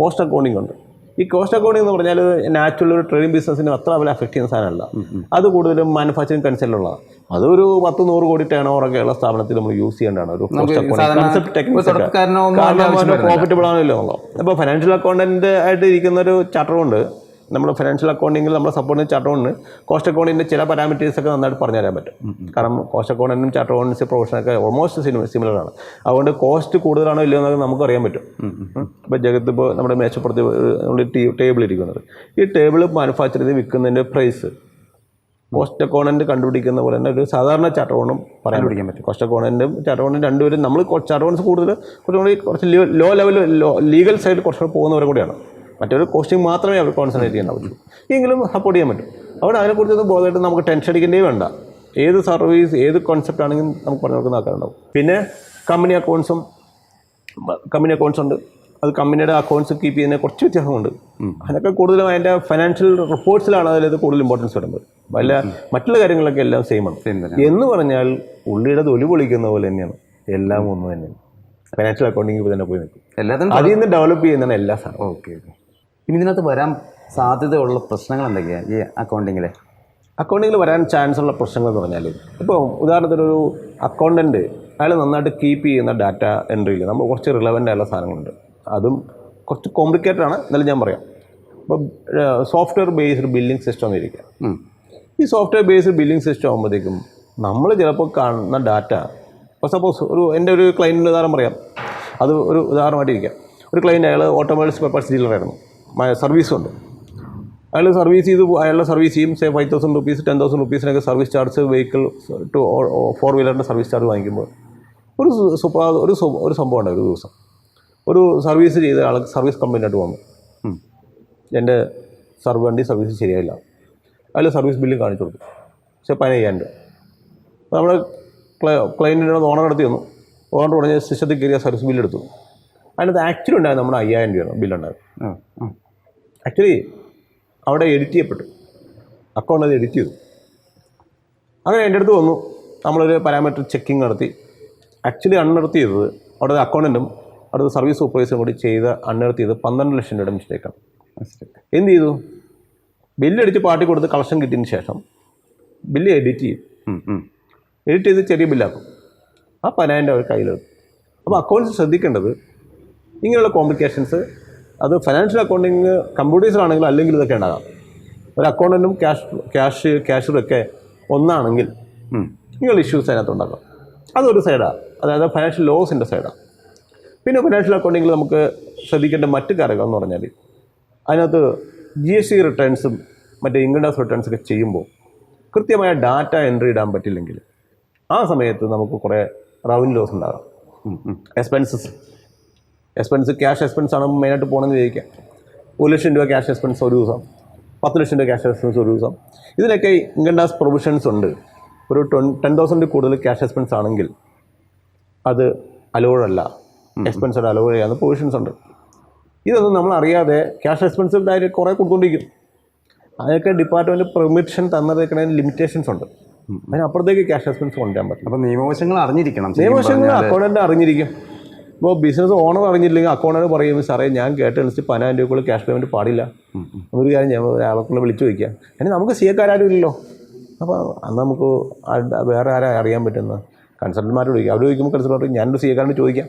കോസ്റ്റ് അക്കൗണ്ടിങ് ഉണ്ട്. ഈ കോസ്റ്റ് അക്കൗണ്ടിംഗ് എന്ന് പറഞ്ഞാൽ നാച്ചുറൽ ഒരു ട്രേഡിംഗ് ബിസിനസ്സിന് അത്ര അവരെ അഫക്റ്റ് ചെയ്യുന്ന സാധനമല്ല. അത് കൂടുതലും മാനുഫാക്ചറിങ് കൺസെപ്റ്റിലുള്ളതാണ് അതൊരു പത്ത് നൂറ് കോടി ടേൺ ഓവറൊക്കെ ഉള്ള സ്ഥാപനത്തിൽ നമ്മൾ യൂസ് ചെയ്യേണ്ടതാണ്. ഒരു. പ്രോഫിറ്റബിൾ ആണല്ലോ അപ്പോൾ ഫിനാൻഷ്യൽ അക്കൗണ്ടന്റ് ആയിട്ട് ഇരിക്കുന്ന ഒരു ചാർട്ടറുണ്ട് നമ്മൾ ഫിനാൻഷ്യൽ അക്കൗണ്ടിങ്ങിൽ നമ്മൾ സപ്പോർട്ട് ചാർട്ട് ചാർട്ടർ കോസ്റ്റ് അക്കൗണ്ടിന്റെ ചില പാരാമീറ്റേഴ്സ് ഒക്കെ നന്നായിട്ട് പറഞ്ഞു തരാൻ പറ്റും. കാരണം കോസ്റ്റ് അക്കൗണ്ടിനും ചാർട്ടർ അക്കൗണ്ടൻസി പ്രൊഫഷനൊക്കെ ഓൾമോസ്റ്റ് സിമിലർ ആണ്. അതുകൊണ്ട് കോസ്റ്റ് കൂടുതലാണോ ഇല്ലയോ എന്നൊക്കെ നമുക്ക് അറിയാൻ പറ്റും ഇപ്പോൾ ജഗത്ത് ഇപ്പോൾ നമ്മുടെ മേശപ്പുറത്ത് നമ്മൾ ടേബിൾ ഇരിക്കുന്നത്. ഈ ടേബിൾ മാനുഫാക്ചർ ചെയ്ത് വിൽക്കുന്നതിന്റെ പ്രൈസ് കോസ്റ്റ് അക്കൗണ്ടന്റ് കണ്ടുപിടിക്കുന്ന പോലെ തന്നെ ഒരു സാധാരണ ചാർട്ട് അക്കൗണ്ടും പറയാൻ പിടിക്കാൻ പറ്റും. കോസ്റ്റ് അക്കൗണ്ടന്റും ചാർട്ട് അക്കൗണ്ടും രണ്ടുപേരും നമ്മൾ ചാർട്ട് അക്കൗണ്ട്സ് കൂടുതൽ കുറച്ചും കൂടി കുറച്ച് ലോ ലെവൽ ലോ ലീഗൽ സൈഡിൽ കുറച്ചുകൂടി പോകുന്നവരെ കൂടിയാണ്. മറ്റൊരു കോസ്റ്റിംഗ് മാത്രമേ അവർ കോൺസെൻട്രേറ്റ് ചെയ്യാൻ പറ്റുള്ളൂ എങ്കിലും സപ്പോർട്ട് ചെയ്യാൻ പറ്റും. അവിടെ അതിനെക്കുറിച്ചൊന്നും ബോധമായിട്ട് നമുക്ക് ടെൻഷൻ അടിക്കേണ്ടേ വേണ്ട. ഏത് സർവീസ് ഏത് കോൺസെപ്റ്റ് ആണെങ്കിലും നമുക്ക് പറഞ്ഞു കൊടുക്കുന്ന ആൾക്കാരുണ്ടാവും. പിന്നെ കമ്പനി അക്കൗണ്ട്സും കമ്പനി അക്കൗണ്ട്സ് ഉണ്ട്. അത് കമ്പനിയുടെ അക്കൗണ്ട്സ് കീപ്പ് ചെയ്യുന്നതിന് കുറച്ച് വ്യത്യാസമുണ്ട്. അതിനൊക്കെ കൂടുതലും അതിന്റെ ഫിനാൻഷ്യൽ റിപ്പോർട്ട്സിലാണ് അതിലത് കൂടുതൽ ഇമ്പോർട്ടൻസ് വരുന്നത്. വല്ല മറ്റുള്ള കാര്യങ്ങളൊക്കെ എല്ലാം സെയിം ആണ്. എന്ന് പറഞ്ഞാൽ ഉള്ളിയുടെ തൊലി പൊളിക്കുന്ന പോലെ തന്നെയാണ്. എല്ലാം ഒന്ന് തന്നെയാണ്. ഫിനാൻഷ്യൽ അക്കൗണ്ടിങ് തന്നെ പോയി നിൽക്കും. എല്ലാത്തിനും അതിൽ നിന്ന് ഡെവലപ്പ് ചെയ്യുന്നതാണ് എല്ലാ സാധനം ഓക്കെ ഓക്കെ ഇനി ഇതിനകത്ത് വരാൻ സാധ്യതയുള്ള പ്രശ്നങ്ങൾ എന്തൊക്കെയാണ് ഈ അക്കൗണ്ടിങ്ങിലെ അക്കൗണ്ടിങ്ങിൽ വരാൻ ചാൻസ് ഉള്ള പ്രശ്നങ്ങൾ എന്ന് പറഞ്ഞാൽ ഇപ്പോൾ ഉദാഹരണത്തിന് ഒരു അക്കൗണ്ടന്റ് അയാൾ നന്നായിട്ട് കീപ്പ് ചെയ്യുന്ന ഡാറ്റ എൻട്രിയിൽ നമ്മൾ കുറച്ച് റിലവന്റ് ആയുള്ള സാധനങ്ങളുണ്ട്. അതും കുറച്ച് കോംപ്ലിക്കേറ്റഡ് ആണ് എന്നാലും ഞാൻ പറയാം. ഇപ്പോൾ സോഫ്റ്റ്വെയർ ബേസ്ഡ് ബില്ലിംഗ് സിസ്റ്റം എന്നിരിക്കുക ഈ സോഫ്റ്റ്വെയർ ബേസ്ഡ് ബില്ലിംഗ് സിസ്റ്റം ആകുമ്പോഴത്തേക്കും നമ്മൾ ചിലപ്പോൾ കാണുന്ന ഡാറ്റ ഇപ്പോൾ സപ്പോസ് ഒരു എന്റെ ഒരു ക്ലയന്റിന്റെ ഉദാഹരണം പറയാം. അത് ഒരു ഉദാഹരണമായിട്ടിരിക്കാം. ഒരു ക്ലയന്റ് അയാൾ ഓട്ടോമൊബൈൽസ് പേപ്പേഴ്സ് ഡീലറായിരുന്നു സർവീസ് ഉണ്ട്. അയാൾ സർവീസ് ചെയ്ത് അയാളുടെ സർവീസ് ചെയ്യും. Say five thousand rupees ten thousand റുപ്പീസിനൊക്കെ service charge vehicle two four വീലറിന്റെ service charge വാങ്ങിക്കുമ്പോൾ ഒരു സൂപ്പർ ഒരു ഒരു സംഭവം ഉണ്ടായി ഒരു ദിവസം. ഒരു സർവീസ് ചെയ്ത ആൾ സർവീസ് കമ്പനിയായിട്ട് വന്നു. എന്റെ സർവ് വണ്ടി സർവീസ് ശരിയായില്ല. അതിൽ സർവീസ് ബില്ല് കാണിച്ചു കൊടുത്തു. പക്ഷേ പതിനയ്യായിരം രൂപ. അപ്പോൾ നമ്മൾ ക്ലയന്റിനോട് ഓണർ നടത്തി വന്നു ഓണർ പറഞ്ഞ് സിസ്റ്റത്തിൽ കയറിയ സർവീസ് ബില്ല് എടുത്തു. അതിനകത്ത് ആക്ച്വലി ഉണ്ടായത് നമ്മുടെ അയ്യായിരം രൂപയാണ് ബില്ലുണ്ടായത്. ആക്ച്വലി അവിടെ എഡിറ്റ് ചെയ്യപ്പെട്ടു. അക്കൗണ്ട് അത് എഡിറ്റ് ചെയ്തു. അങ്ങനെ എന്റെ അടുത്ത് വന്നു. നമ്മളൊരു പാരാമീറ്റർ ചെക്കിങ് നടത്തി. ആക്ച്വലി അൺനിർത്തി ചെയ്തത് അവിടെ അക്കൗണ്ടന്റും അവിടുത്തെ സർവീസ് സൂപ്പർവൈസറും കൂടി ചെയ്ത് അൺനിർത്തി ചെയ്ത് പന്ത്രണ്ട് ലക്ഷം രൂപയുടെ മിസ്റ്റേക്കാണ് എന്ത് ചെയ്തു? ബില്ലടിച്ച് പാർട്ടി കൊടുത്ത് കളക്ഷൻ കിട്ടിയതിന് ശേഷം ബില്ല് എഡിറ്റ് ചെയ്യും. എഡിറ്റ് ചെയ്ത് ചെറിയ ബില്ലാക്കും ആ പതിനായിരം അവർ കയ്യിലെടുക്കും അപ്പോൾ അക്കൗണ്ട്സ് ശ്രദ്ധിക്കേണ്ടത് ഇങ്ങനെയുള്ള കോംപ്ലിക്കേഷൻസ് അത് ഫിനാൻഷ്യൽ അക്കൗണ്ടിങ് കമ്പ്യൂട്ടേഴ്സിലാണെങ്കിലും അല്ലെങ്കിൽ ഇതൊക്കെ ഉണ്ടാകാം. ഒരു അക്കൗണ്ടന്റും ക്യാഷ് ക്യാഷ് ക്യാഷറും ഒക്കെ ഒന്നാണെങ്കിൽ നിങ്ങൾ ഇഷ്യൂസ് അതിനകത്ത് ഉണ്ടാക്കാം. അതൊരു സൈഡാണ് അതായത് ഫിനാൻഷ്യൽ ലോസിന്റെ സൈഡാണ് പിന്നെ ഫിനാൻഷ്യൽ അക്കൗണ്ടിങ്ങിൽ നമുക്ക് ശ്രദ്ധിക്കേണ്ട മറ്റ് കാര്യങ്ങൾ എന്ന് പറഞ്ഞാൽ അതിനകത്ത് ജി എസ് ടി റിട്ടേൺസും മറ്റേ ഇൻകം ടാക്സ് റിട്ടേൺസ് ഒക്കെ ചെയ്യുമ്പോൾ കൃത്യമായ ഡാറ്റ എൻട്രി ഇടാൻ പറ്റില്ലെങ്കിൽ ആ സമയത്ത് നമുക്ക് കുറേ റവന്യൂ ലോസ് ഉണ്ടാകാം. എക്സ്പെൻസസ് എക്സ്പെൻസ് ക്യാഷ് എക്സ്പെൻസ് ആണ് മെയിനായിട്ട് പോകണമെന്ന് ചോദിക്കാം ഒരു ലക്ഷം രൂപ ക്യാഷ് എക്സ്പെൻസ് ഒരു ദിവസം. പത്ത് ലക്ഷം രൂപ ക്യാഷ് എക്സ്പെൻസ് ഒരു ദിവസം. ഇതിലൊക്കെ ഇൻകം ടാക്സ് പ്രൊവിഷൻസ് ഉണ്ട്. ഒരു ടെൻ തൗസൻഡ് കൂടുതൽ ക്യാഷ് എക്സ്പെൻസ് ആണെങ്കിൽ അത് അലോഡ് അല്ല. എക്സ്പെൻസ് അലോഡ് ചെയ്യാവുന്ന പ്രൊവിഷൻസ് ഉണ്ട്. ഇതൊന്നും നമ്മൾ അറിയാതെ ക്യാഷ് എക്സ്പെൻസ് ഡയറക്റ്റ് കുറേ കൊടുത്തുകൊണ്ടിരിക്കും അതിനൊക്കെ ഡിപ്പാർട്ട്മെന്റ് പെർമിഷൻ തന്നതൊക്കെ ലിമിറ്റേഷൻസ് ഉണ്ട്. അതിനപ്പുറത്തേക്ക് ക്യാഷ് എക്സ്പെൻസ് കൊണ്ടുവരാൻ പറ്റും അപ്പോൾ നിയമവശങ്ങൾ അറിഞ്ഞിരിക്കണം നിയമവശങ്ങൾ അക്കൗണ്ടന്റ് അറിഞ്ഞിരിക്കും. ഇപ്പോൾ ബിസിനസ് ഓണർ അറിഞ്ഞില്ലെങ്കിൽ അക്കൗണ്ടർ പറയും സാറേ ഞാൻ കേട്ടനുസരിച്ച് പതിനായിരം രൂപക്കുള്ള ക്യാഷ് പേയ്മെന്റ് പാടില്ല. ഒരു കാര്യം ഞാൻ ഒരാളെക്കുള്ള വിളിച്ചു ചോദിക്കാം. അതിന് നമുക്ക് സി എക്കാരും ഇല്ലല്ലോ. അപ്പോൾ അന്ന് നമുക്ക് വേറെ ആരാ അറിയാൻ പറ്റുന്ന കൺസൾട്ടന്മാരോട് ചോദിക്കാം. അവർ ചോദിക്കുമ്പോൾ കൺസൾട്ടൻ ഞാനൊരു സി എക്കാരനോട് ചോദിക്കാം.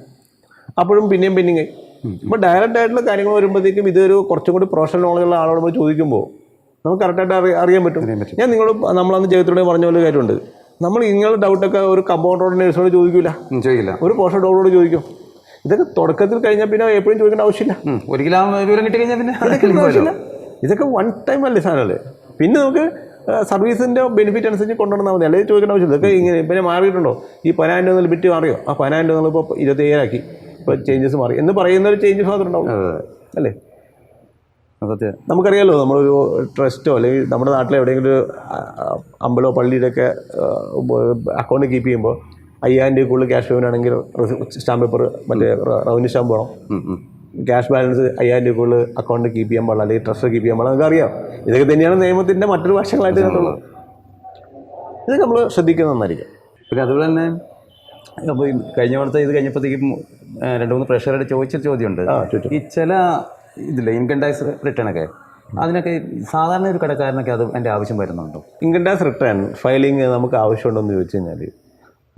അപ്പോഴും പിന്നെയും പിന്നെയും കഴിയും അപ്പോൾ ഡയറക്റ്റ് ആയിട്ടുള്ള കാര്യങ്ങൾ വരുമ്പോഴത്തേക്കും ഇതൊരു കുറച്ചും കൂടി പ്രൊഫഷണൽ നോളജുള്ള ആളോട് പോയി ചോദിക്കുമ്പോൾ നമുക്ക് കറക്റ്റായിട്ട് അറി അറിയാൻ പറ്റും. ഞാൻ നിങ്ങൾ നമ്മളന്ന് ജയത്തിലൂടെ പറഞ്ഞ പോലെ കാര്യമുണ്ട്. നമ്മൾ ഇങ്ങനെ ഡൗട്ടൊക്കെ ഒരു കമ്പൗണ്ടറോട് നേഴ്സിനോട് ചോദിക്കില്ല ചോദിക്കില്ല. ഒരു പോഷൻ ഡോക്ടറോട് ചോദിക്കും. ഇതൊക്കെ തുടക്കത്തിൽ കഴിഞ്ഞാൽ പിന്നെ എപ്പോഴും ചോദിക്കേണ്ട ആവശ്യമില്ല. ഒരിക്കലും വിവരം കിട്ടി കഴിഞ്ഞാൽ പിന്നെ ആവശ്യമില്ല ഇതൊക്കെ വൺ ടൈം അല്ലേ സാധനമല്ലേ പിന്നെ നമുക്ക് സർവീസിന്റെ ബെനിഫിറ്റ് അനുസരിച്ച് കൊണ്ടുവന്നാൽ മതി. അല്ലെങ്കിൽ ചോദിക്കേണ്ട ആവശ്യമില്ല. ഇതൊക്കെ ഇങ്ങനെ പിന്നെ മാറിയിട്ടുണ്ടോ? ഈ പതിനായിരം രൂപ ബിറ്റ് മാറിയോ? ആ പതിനായിരം രൂപ നിങ്ങളിപ്പോൾ ഇരുപത്തേഴാക്കി ഇപ്പോൾ ചേഞ്ചസ് മാറി. എന്ന് പറയുന്ന ഒരു ചേഞ്ചസ് മാത്രമേ ഉണ്ടാവും അല്ലേ? സത്യം. നമുക്കറിയാലോ നമ്മളൊരു ട്രസ്റ്റോ അല്ലെങ്കിൽ നമ്മുടെ നാട്ടിലെവിടെയെങ്കിലും ഒരു അമ്പലോ പള്ളിയിലൊക്കെ അക്കൗണ്ട് കീപ്പ് ചെയ്യുമ്പോൾ അയ്യായിരം രൂപ കൂടുതൽ ക്യാഷ് പേയ്മെന്റ് ആണെങ്കിൽ സ്റ്റാമ്പ് പേപ്പർ മറ്റേ റവന്യൂ സ്റ്റാമ്പ് വേണം. ക്യാഷ് ബാലൻസ് അയ്യായിരം രൂപ കൂടുതൽ അക്കൗണ്ട് കീപ്പ് ചെയ്യാൻ പാടില്ല. അല്ലെങ്കിൽ ട്രസ്റ്റ് കീപ്പ് ചെയ്യാൻ പാടില്ല. നമുക്ക് അറിയാം ഇതൊക്കെ തന്നെയാണ് നിയമത്തിന്റെ മറ്റൊരു വശങ്ങളായിട്ട് ഇതിനകത്തുള്ളത് ഇതൊക്കെ നമ്മൾ ശ്രദ്ധിക്കുന്നത് നന്നായിരിക്കും. പിന്നെ അതുപോലെ തന്നെ അപ്പോൾ ഈ കഴിഞ്ഞ വർഷത്തെ ഇത് കഴിഞ്ഞപ്പോഴത്തേക്കും രണ്ട് മൂന്ന് പ്രഷറായിട്ട് ചോദിച്ച ചോദ്യമുണ്ട്. ഈ ചില ഇതില്ല ഇൻകം ടാക്സ് റിട്ടേൺ ഒക്കെ അതിനൊക്കെ സാധാരണ ഒരു കടക്കാരനൊക്കെ അത് എന്റെ ആവശ്യം വരുന്നുണ്ടോ? ഇൻകം ടാക്സ് റിട്ടേൺ ഫയലിംഗ് നമുക്ക് ആവശ്യമുണ്ടോ എന്ന് ചോദിച്ചു കഴിഞ്ഞാൽ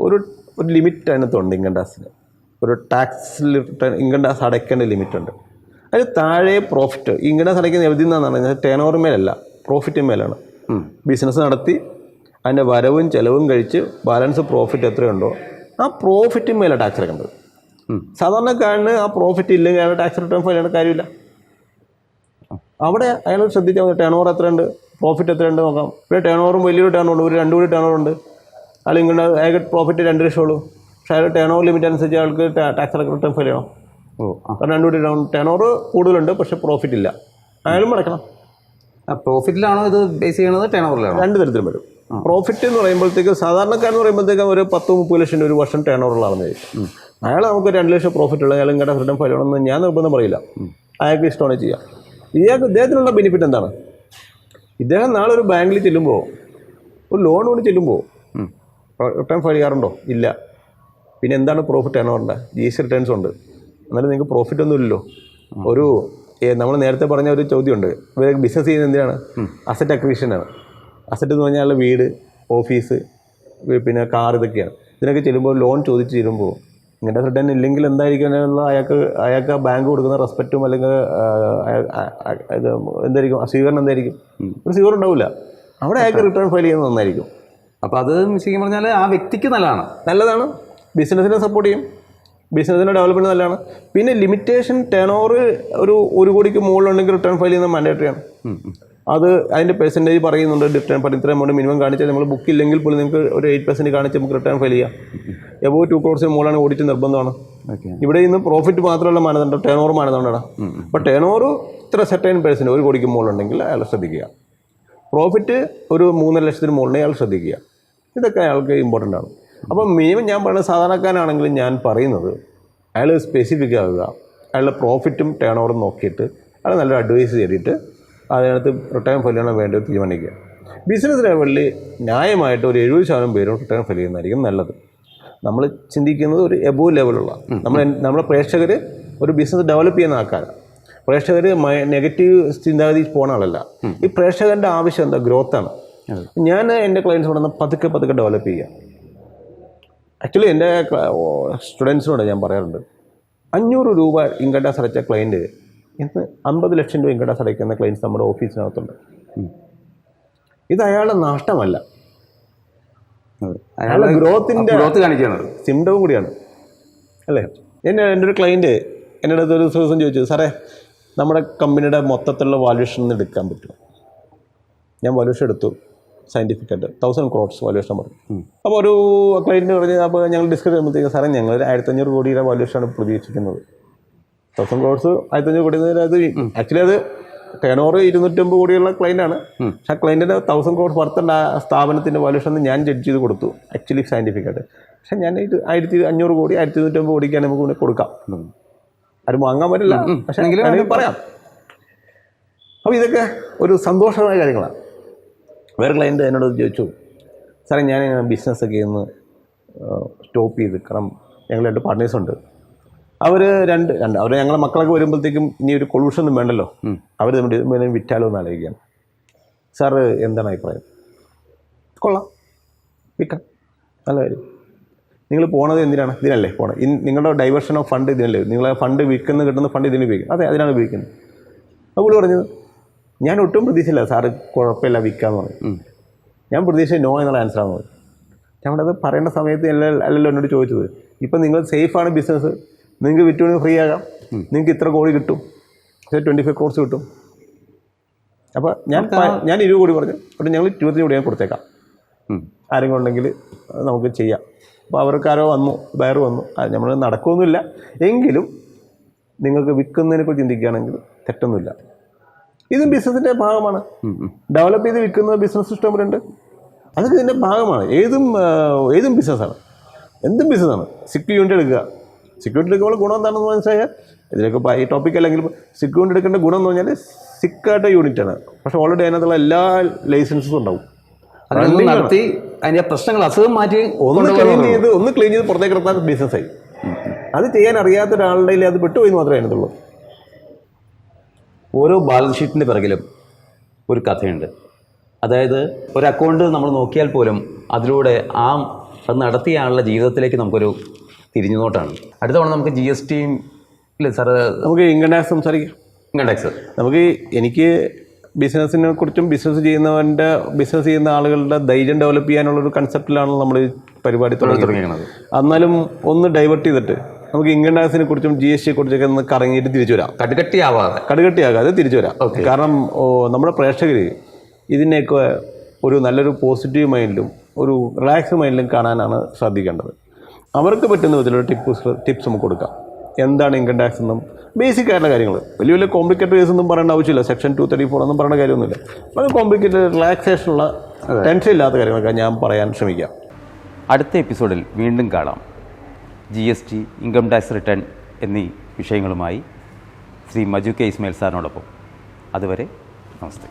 ഒരു ഒരു ലിമിറ്റ് അതിനകത്തുണ്ട് ഇൻകം ടാക്സിന് ഒരു ടാക്സ് റിട്ടേൺ ഇൻകം ടാക്സ് അടയ്ക്കേണ്ട ലിമിറ്റുണ്ട് അതിന് താഴെ പ്രോഫിറ്റ് ഇൻകം ടാക്സ് അടയ്ക്കുന്ന എവിടെ നിന്നാണെന്ന് പറഞ്ഞാൽ ടേൺ ഓവർ മേലല്ല പ്രോഫിറ്റ് മേലാണ്. ബിസിനസ് നടത്തി അതിന്റെ വരവും ചിലവും കഴിച്ച് ബാലൻസ് പ്രോഫിറ്റ് എത്രയുണ്ടോ ആ പ്രോഫിറ്റിന്മേലാണ് മേലെ ടാക്സ് അടയ്ക്കേണ്ടത്. സാധാരണക്കാരന് ആ പ്രോഫിറ്റ് ഇല്ലെങ്കിൽ അയാൾ ടാക്സ് റിട്ടേൺ ഫയൽ ചെയ്യേണ്ട കാര്യമില്ല. അവിടെ അയാൾ ശ്രദ്ധിച്ചാൽ മതി ടേൺ ഓവർ എത്രയുണ്ട് പ്രോഫിറ്റ് എത്രയുണ്ട് നോക്കാം. ഇവിടെ ടേൺ ഓവറും വലിയൊരു ടേൺ ഉണ്ട് ഒരു രണ്ട് കൂടി ടേൺ ഓവർ ഉണ്ട്. അയാൾ ഇങ്ങനെ അയാൾക്ക് പ്രോഫിറ്റ് രണ്ട് ലക്ഷം ഉള്ളൂ. പക്ഷേ അയാൾ ടേൺ ഓവർ ലിമിറ്റ് അനുസരിച്ച് അയാൾക്ക് ടാക്സ് റിട്ടേൺ ഫയൽ ചെയ്യണം. ഓ കാരണം രണ്ട് കൂടി ടേൺ ടേൺ ഓവർ കൂടുതലുണ്ട് പക്ഷേ പ്രോഫിറ്റ് ഇല്ല. അയാളും അടക്കണം ആ പ്രോഫിറ്റിലാണോ ഇത് ബേസ് ചെയ്യുന്നത് ടേൺ ഓവറിലാണോ രണ്ട് തരത്തിലും വരും. പ്രോഫിറ്റ് എന്ന് പറയുമ്പോഴത്തേക്ക് സാധാരണക്കാരെന്ന് പറയുമ്പോഴത്തേക്കും ഒരു പത്ത് മുപ്പത് ലക്ഷം ഒരു വർഷം ടേൺ ഓവറിലാണെന്ന് ചോദിക്കും അയാൾ നമുക്ക് രണ്ട് ലക്ഷം പ്രോഫിറ്റ് ഉള്ള അയാൾ ഇങ്ങോട്ട് റിട്ടേൺ ഫയൽ ചെയ്യണമെന്ന് ഞാൻ നിർബന്ധം പറയില്ല. അയാൾക്ക് ഇഷ്ടമാണ് ചെയ്യാം ഇയാൾക്ക് ഇദ്ദേഹത്തിനുള്ള ബെനിഫിറ്റ് എന്താണ്? ഇദ്ദേഹം നാളെ ഒരു ബാങ്കിൽ ചെല്ലുമ്പോൾ ഒരു ലോൺ കൊണ്ട് ചെല്ലുമ്പോൾ. റിട്ടേൺ ഫയൽ ചെയ്യാറുണ്ടോ ഇല്ല. പിന്നെ എന്താണ് പ്രോഫിറ്റ് ടേൺ ഓവറിന്റെ ജി എസ് റിട്ടേൺസ് ഉണ്ട്. എന്നാലും നിങ്ങൾക്ക് പ്രോഫിറ്റ് ഒന്നും ഇല്ലല്ലോ. ഒരു നമ്മൾ നേരത്തെ പറഞ്ഞ ഒരു ചോദ്യമുണ്ട്. ഇവർ ബിസിനസ് ചെയ്യുന്നത് എന്തിനാണ്? അസറ്റ് അക്രീഷനാണ് അസറ്റ് എന്ന് പറഞ്ഞാൽ വീട് ഓഫീസ് പിന്നെ കാർ ഇതൊക്കെയാണ്. ഇതിനൊക്കെ ചെല്ലുമ്പോൾ ലോൺ ചോദിച്ച് ചെല്ലുമ്പോൾ ഇങ്ങനത്തെ റിട്ടേൺ ഇല്ലെങ്കിൽ എന്തായിരിക്കും എന്നുള്ള അയാൾക്ക് അയാൾക്ക് ബാങ്ക് കൊടുക്കുന്ന റെസ്പെക്റ്റും അല്ലെങ്കിൽ എന്തായിരിക്കും? സ്വീകരണം എന്തായിരിക്കും? ഒരു സ്വീകരണം ഉണ്ടാവില്ല. അവിടെ അയാൾക്ക് റിട്ടേൺ ഫയൽ ചെയ്യുന്നത് നന്നായിരിക്കും. അപ്പോൾ അത് ശരിക്കും പറഞ്ഞാൽ ആ വ്യക്തിക്ക് നല്ലതാണ്. നല്ലതാണ്. ബിസിനസ്സിനെ സപ്പോർട്ട് ചെയ്യും. ബിസിനസ്സിന്റെ ഡെവലപ്മെന്റ് നല്ലതാണ്. പിന്നെ ലിമിറ്റേഷൻ ടേൺ ഓവർ ഒരു ഒരു കോടിക്ക് മുകളിലുണ്ടെങ്കിൽ റിട്ടേൺ ഫയൽ ചെയ്യുന്നത് മാൻഡേറ്ററിയാണ് ഉം, ഉം. അത് അതിന്റെ പെർസെന്റേജ് പറയുന്നുണ്ട്. റിട്ടേൺ പറഞ്ഞ ഇത്ര എമൗണ്ട് മിനിമം കാണിച്ചാൽ നമ്മൾ ബുക്ക് ഇല്ലെങ്കിൽ പോലും നിങ്ങൾക്ക് ഒരു എയ്റ്റ് പെർസെന്റ് കാണിച്ച് നമുക്ക് റിട്ടേൺ ഫയൽ ചെയ്യാം. എബോ ടു ക്രോഡ്സിന് മുകളിലാണ് ഓഡിറ്റ് നിർബന്ധമാണ്. ഇവിടെ ഇന്ന് പ്രോഫിറ്റ് മാത്രമല്ല മാനദണ്ഡം ടേൺ ഓവർ മാനദണ്ഡമാണ് അപ്പോൾ ടേൺ ഓവർ ഇത്ര സെർട്ടൈൻ പെർസെന്റ് ഒരു കോടിക്ക് മുകളിലുണ്ടെങ്കിൽ അയാൾ ശ്രദ്ധിക്കുക. പ്രോഫിറ്റ് ഒരു മൂന്നര ലക്ഷത്തിന് മുകളിൽ അയാൾ ശ്രദ്ധിക്കുക. ഇതൊക്കെ അയാൾക്ക് ഇമ്പോർട്ടന്റ് ആണ്. അപ്പം മിനിമം ഞാൻ പറയുന്നത് സാധാരണക്കാരനാണെങ്കിലും ഞാൻ പറയുന്നത് അയാൾ സ്പെസിഫിക് ആകുക അയാളുടെ പ്രോഫിറ്റും ടേൺ ഓവറും നോക്കിയിട്ട് അയാൾ നല്ലൊരു അഡ്വൈസ് ചെയ്തിട്ട് അതിനകത്ത് റിട്ടേൺ ചെയ്യണം വേണ്ടത് തീരുമാനിക്കുക. ബിസിനസ് ലെവലിൽ ന്യായമായിട്ട് ഒരു എഴുപത് ശതമാനം പേരും റിട്ടേൺ ഫെയിൽ ചെയ്യുന്നതായിരിക്കും നല്ലത്. നമ്മൾ ചിന്തിക്കുന്നത് ഒരു എബോ ലെവലുള്ള നമ്മൾ നമ്മുടെ പ്രേക്ഷകർ ഒരു ബിസിനസ് ഡെവലപ്പ് ചെയ്യുന്ന ആൾക്കാരാണ് പ്രേക്ഷകർ നെഗറ്റീവ് ചിന്താഗതി പോണ ആളല്ല. ഈ പ്രേക്ഷകന്റെ ആവശ്യം എന്താ? ഗ്രോത്താണ് ഞാൻ എന്റെ ക്ലയൻസ് കൊണ്ടുവന്ന് പതുക്കെ പതുക്കെ ഡെവലപ്പ് ചെയ്യുക ആക്ച്വലി എന്റെ സ്റ്റുഡൻസിനോട് ഞാൻ പറയാറുണ്ട്. അഞ്ഞൂറ് രൂപ ഇൻകം ടാക്സ് അടച്ച ക്ലയന്റ് ഇന്ന് അമ്പത് ലക്ഷം രൂപ ഇൻകം ടാക്സ് അടയ്ക്കുന്ന ക്ലയൻസ് നമ്മുടെ ഓഫീസിനകത്തുണ്ട്. ഇത് അയാളുടെ നഷ്ടമല്ല. അയാളുടെ ഗ്രോത്തിന്റെ ഗ്രോത്ത് കാണിക്കുകയാണ്. സിംറ്റവും കൂടിയാണ്. അല്ലേ? എന്നെ എന്റെ ഒരു ക്ലയന്റ് എന്റെ അടുത്ത് ഒരു ദിവസം ചോദിച്ചു സാറേ നമ്മുടെ കമ്പനിയുടെ മൊത്തത്തിലുള്ള വാല്യൂഷൻ ഒന്ന് എടുക്കാൻ പറ്റുമോ? ഞാൻ വാല്യൂഷൻ എടുത്തു. സയന്റിഫിക് ആയിട്ട്. തൗസൻഡ് ക്രോഡ്സ് വാല്യുവേഷൻ പറഞ്ഞു അപ്പോൾ ഒരു ക്ലയന്റ് പറഞ്ഞ് അപ്പോൾ ഞങ്ങൾ ഡിസ്കസ് ചെയ്യുമ്പോഴത്തേക്ക് സാറേ ഞങ്ങൾ ഒരു ആയിരത്തഞ്ഞൂറ് കോടിയുടെ വാല്യൂഷനാണ് പ്രതീക്ഷിക്കുന്നത്. തൗസൻഡ് ക്രോഡ്സ് ആയിരത്തഞ്ഞൂറ് കോടി അത് ആക്ച്വലി അത് ഓവർ ഇരുന്നൂറ്റമ്പത് കോടിയുള്ള ക്ലയന്റാണ് പക്ഷേ ആ ക്ലയന്റിന്റെ തൗസൻഡ് ക്രോഡ്സ് വർത്തുള്ള സ്ഥാപനത്തിന്റെ വാല്യൂഷൻ ഞാൻ ജഡ്ജ് ചെയ്ത് കൊടുത്തു ആക്ച്വലി സയന്റിഫിക് ആയിട്ട്. പക്ഷേ ഞാൻ ഇത് ആയിരത്തി അഞ്ഞൂറ് കോടി ആയിരത്തി ഇരുന്നൂറ്റമ്പത് കോടിക്കാണ് നമുക്ക് ഇവിടെ കൊടുക്കാം. ആരും വാങ്ങാൻ പറ്റില്ല. പക്ഷേ പറയാം. അപ്പോൾ ഇതൊക്കെ ഒരു സന്തോഷമായ കാര്യങ്ങളാണ്. വേറെ ക്ലയന്റ് എന്നോട് ചോദിച്ചു സാറേ ഞാൻ ബിസിനസ്സൊക്കെ ഒന്ന് സ്റ്റോപ്പ് ചെയ്ത് കാരണം ഞങ്ങൾ രണ്ട് പാർട്ട്നേഴ്സുണ്ട് അവർ രണ്ട് രണ്ട് അവർ ഞങ്ങളെ മക്കളൊക്കെ വരുമ്പോഴത്തേക്കും ഇനി ഒരു കൊളൂഷൻ ഒന്നും വേണ്ടല്ലോ. അവർ നമ്മുടെ വിറ്റാലോ എന്ന് ആലോചിക്കുകയാണ്. സാറ് എന്താണ് അഭിപ്രായം? കൊള്ളാം. വിൽക്കാം. നല്ല കാര്യം. നിങ്ങൾ പോണത് എന്തിനാണ്? ഇതിനല്ലേ പോണത്. ഇൻ നിങ്ങളുടെ ഡൈവേർഷൻ ഓഫ് ഫണ്ട് ഇതിനല്ലേ. നിങ്ങളെ ഫണ്ട് വിൽക്കുന്ന കിട്ടുന്ന ഫണ്ട് ഇതിന് ഉപയോഗിക്കും. അതെ അതിനാണ് ഉപയോഗിക്കുന്നത്. അപ്പോൾ പറഞ്ഞത് ഞാൻ ഒട്ടും പ്രതീക്ഷയില്ല സാറ് കുഴപ്പമില്ല വിൽക്കാന്ന് പറഞ്ഞു. ഞാൻ പ്രതീക്ഷിച്ച നോ എന്നുള്ള ആൻസറാണ് പറഞ്ഞു അത് പറയേണ്ട സമയത്ത് അല്ല അല്ലല്ലോ എന്നോട് ചോദിച്ചത്. ഇപ്പം നിങ്ങൾ സേഫാണ് ബിസിനസ് നിങ്ങൾക്ക് വിറ്റുകൊണ്ട് ഫ്രീ ആകാം. നിങ്ങൾക്ക് ഇത്ര കോടി കിട്ടും. ട്വന്റി ഫൈവ് കോഴ്സ് കിട്ടും. അപ്പോൾ ഞാൻ ഞാൻ ഇരുപത് കോടി പറഞ്ഞു. അപ്പോൾ ഞങ്ങൾ ഇരുപത്തഞ്ച് കോടി ഞാൻ കൊടുത്തേക്കാം. ആരെങ്കിലും ഉണ്ടെങ്കിൽ നമുക്ക് ചെയ്യാം. അപ്പോൾ അവർക്കാരോ വന്നു ബയർ വന്നു. അത് നമ്മൾ നടക്കുമൊന്നുമില്ല എങ്കിലും നിങ്ങൾക്ക് വിൽക്കുന്നതിനെക്കുറിച്ച് ചിന്തിക്കുകയാണെങ്കിൽ തെറ്റൊന്നുമില്ല. ഇതും ബിസിനസിന്റെ ഭാഗമാണ്. ഡെവലപ്പ് ചെയ്ത് വിൽക്കുന്ന ബിസിനസ് സിസ്റ്റം ഉണ്ട്. അതൊക്കെ ഇതിന്റെ ഭാഗമാണ്. ഏതും ഏതും ബിസിനസ്സാണ് എന്തും ബിസിനസ്സാണ് സെക്യൂരിറ്റി യൂണിറ്റ് എടുക്കുക. സെക്യൂരിറ്റി എടുക്കുമ്പോൾ ഗുണം എന്താണെന്ന് മനസ്സിലായാൽ ഇതിലൊക്കെ ഈ ടോപ്പിക് അല്ലെങ്കിൽ സെക്യൂരിറ്റി യൂണിറ്റ് എടുക്കേണ്ട ഗുണം എന്ന് പറഞ്ഞാൽ സിക്കായിട്ട് ആണ്. പക്ഷെ ഓൾറെഡി അതിനകത്തുള്ള എല്ലാ ലൈസൻസും ഉണ്ടാവും. നടത്തി അതിന്റെ പ്രശ്നങ്ങൾ അസുഖം മാറ്റി ഒന്ന് ക്ലീൻ ചെയ്ത് ഒന്ന് ക്ലീൻ ചെയ്ത് പുറത്തേക്ക് എടുത്താൽ ബിസിനസ്സായി അത് ചെയ്യാൻ അറിയാത്ത ഒരാളുടെ അത് വിട്ടുപോയി മാത്രമേ അതിനകത്തുള്ളൂ ഓരോ ബാലൻസ് ഷീറ്റിന്റെ പിറകിലും ഒരു കഥയുണ്ട്. അതായത് ഒരു അക്കൗണ്ട് നമ്മൾ നോക്കിയാൽ പോലും അതിലൂടെ ആ അത് നടത്തിയ ആളുടെ ജീവിതത്തിലേക്ക് നമുക്കൊരു തിരിഞ്ഞുനോട്ടാണ്. അടുത്ത തവണ നമുക്ക് ജി എസ് ടിയും ഇല്ല സാർ നമുക്ക് ഇൻകം ടാക്സ് സംസാരിക്കാം. ഇൻകം ടാക്സ് നമുക്ക് എനിക്ക് ബിസിനസ്സിനെ കുറിച്ചും ബിസിനസ് ചെയ്യുന്നവന്റെ ബിസിനസ് ചെയ്യുന്ന ആളുകളുടെ ധൈര്യം ഡെവലപ്പ് ചെയ്യാനുള്ള ഒരു കൺസെപ്റ്റിലാണ് നമ്മൾ ഈ പരിപാടി തുടങ്ങി തുടങ്ങിയത് എന്നാലും ഒന്ന് ഡൈവേർട്ട് ചെയ്തിട്ട് നമുക്ക് ഇൻകം ടാക്സിനെ കുറിച്ചും ജി എസ് ടിയെ കുറിച്ചൊക്കെ ഒന്ന് കറങ്ങിയിട്ട് തിരിച്ചു വരാം. കടുകട്ടിയാവാതെ. കടുകട്ടിയാകാതെ തിരിച്ചു വരാം. കാരണം നമ്മുടെ പ്രേക്ഷകർ ഇതിനെയൊക്കെ ഒരു നല്ലൊരു പോസിറ്റീവ് മൈൻഡിലും ഒരു റിലാക്സ് മൈൻഡിലും കാണാനാണ് ശ്രദ്ധിക്കേണ്ടത് അവർക്ക് പറ്റുന്ന വിധത്തിലുള്ള ടിപ്സ് ടിപ്സ് നമുക്ക് കൊടുക്കാം. എന്താണ് ഇൻകം ടാക്സ് എന്നും ബേസിക് ആയിട്ടുള്ള കാര്യങ്ങൾ. വലിയ വലിയ കോംപ്ലിക്കേറ്റഡ് കേസ് ഒന്നും പറയേണ്ട ആവശ്യമില്ല. സെക്ഷൻ ടു തേർട്ടി ഫോർ ഒന്നും പറയേണ്ട കാര്യമൊന്നുമില്ല. വളരെ കോംപ്ലിക്കേറ്റഡ് റിലാക്സേഷനുള്ള ടെൻഷൻ ഇല്ലാത്ത കാര്യങ്ങളൊക്കെ ഞാൻ പറയാൻ ശ്രമിക്കാം. അടുത്ത എപ്പിസോഡിൽ വീണ്ടും കാണാം. G S T income tax return എന്നീ വിഷയങ്ങളുമായി ശ്രീ മജു കെ ഇസ്മായിൽ സാറിനോടൊപ്പം. അതുവരെ നമസ്തേ.